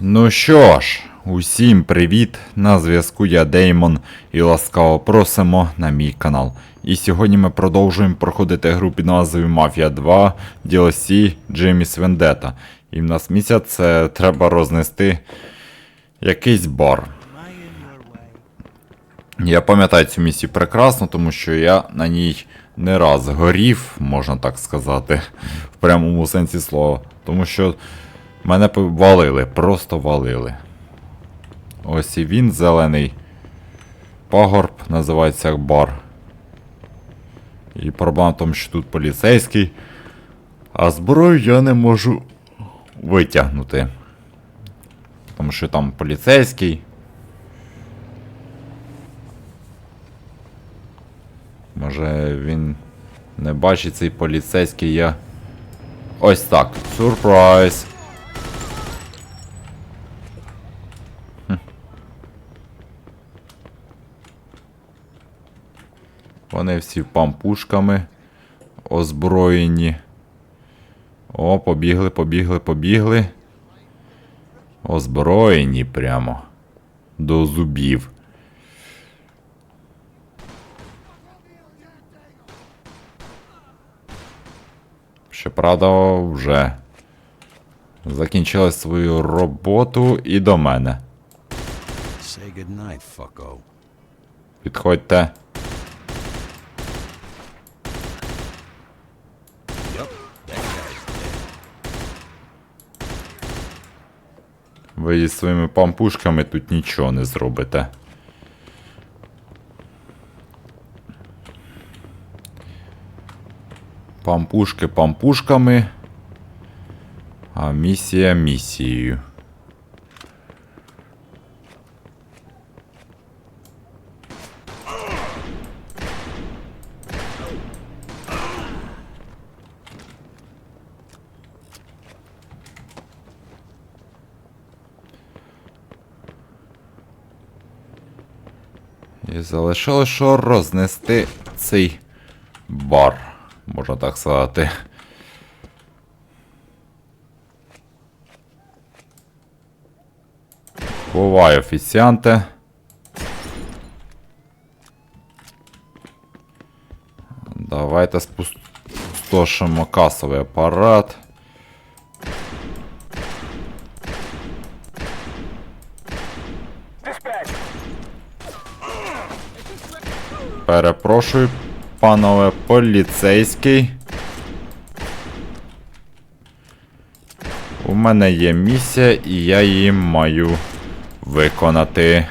Ну що ж, усім привіт! На зв'язку я Деймон і ласкаво просимо на мій канал. І сьогодні ми продовжуємо проходити гру під назвою Mafia 2 DLC Jimmy's Vendetta. І в нас місяць це треба рознести якийсь бар. Я пам'ятаю цю місію прекрасно, тому що я на ній не раз горів, можна так сказати, в прямому сенсі слова. Тому що мене валили, просто валили. Ось і він, зелений пагорб, називається бар. І проблема в тому, що тут поліцейський, а зброю я не можу витягнути. Тому що там поліцейський. Може він не бачить цей поліцейський я. Ось так. Сюрприз. Вони всі пампушками озброєні. О, побігли, побігли, побігли. Озброєні прямо. До зубів. Щоправда, вже закінчили свою роботу і до мене. Підходьте. Ви зі своїми пампушками тут нічого не зробите. Пампушки пампушками. А місія місією. І залишилось що рознести цей бар, можна так сказати. Бувай, офіціанте. Давайте спустошимо касовий апарат. Перепрошую, панове поліцейський. У мене є місія, і я її маю виконати.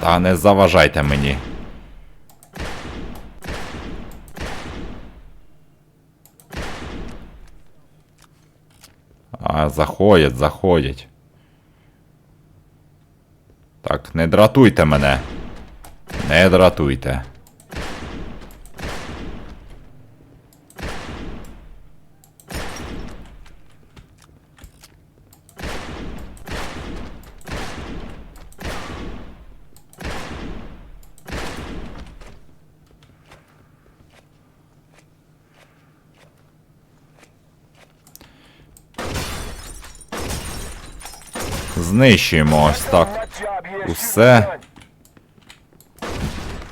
Та не заважайте мені. А, заходять, заходять. Так, не дратуйте мене. Не дратуйте. Знищуємо ось так. Усе.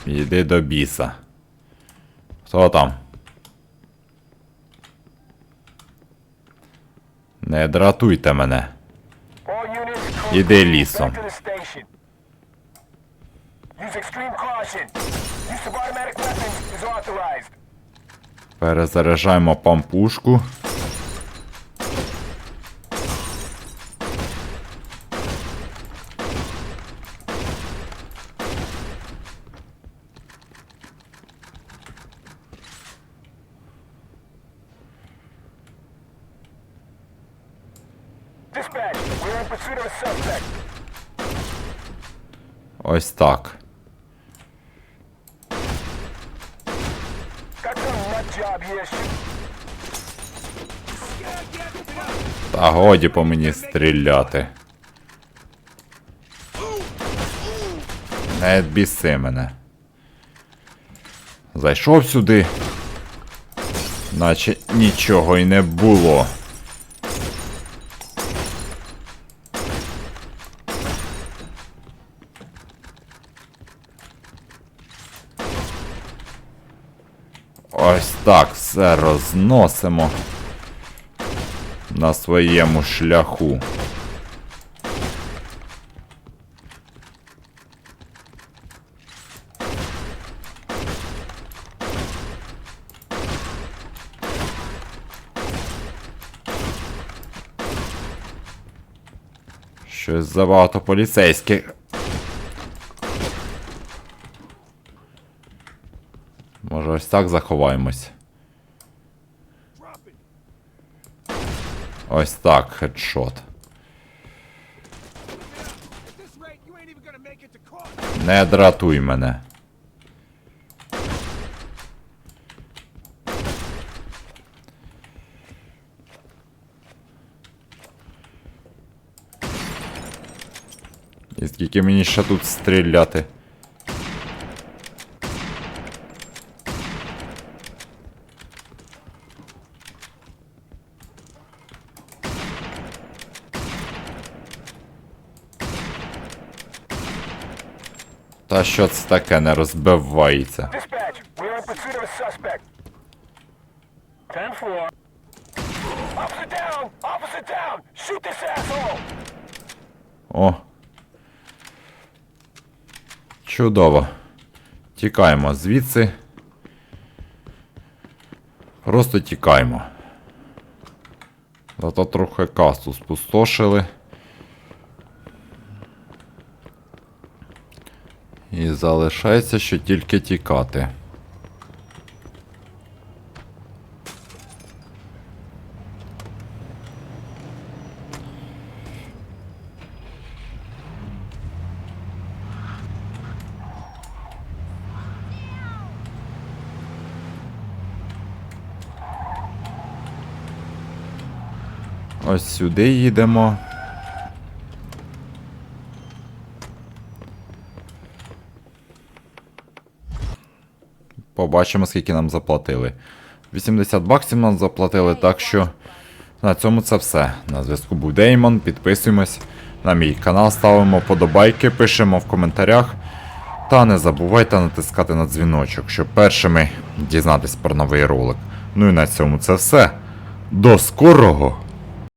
Йди до біса. Хто там? Не дратуйте мене. Іди лісом. back to Ось так. Та годі по мені стріляти. Не біси мене. Зайшов сюди. Наче нічого й не було. Так, все розносимо на своєму шляху. Щось забагато поліцейських. Може ось так заховаємось. Ось так, хедшот. Не дратуй мене. І скільки мені ще тут стріляти? Та що це таке не розбивається? Dispatch, we are in pursuit of a suspect. 10-4. Officer down! Officer down! Shoot this asshole! О. Чудово. Тікаємо звідси. Просто тікаємо. Зато трохи касту спустошили. І залишається, що тільки тікати. Ось сюди їдемо. Побачимо, скільки нам заплатили. 80 баксів нам заплатили, так що на цьому це все. На зв'язку був Деймон. Підписуємось на мій канал, ставимо подобайки, пишемо в коментарях. Та не забувайте натискати на дзвіночок, щоб першими дізнатись про новий ролик. Ну і на цьому це все. До скорого!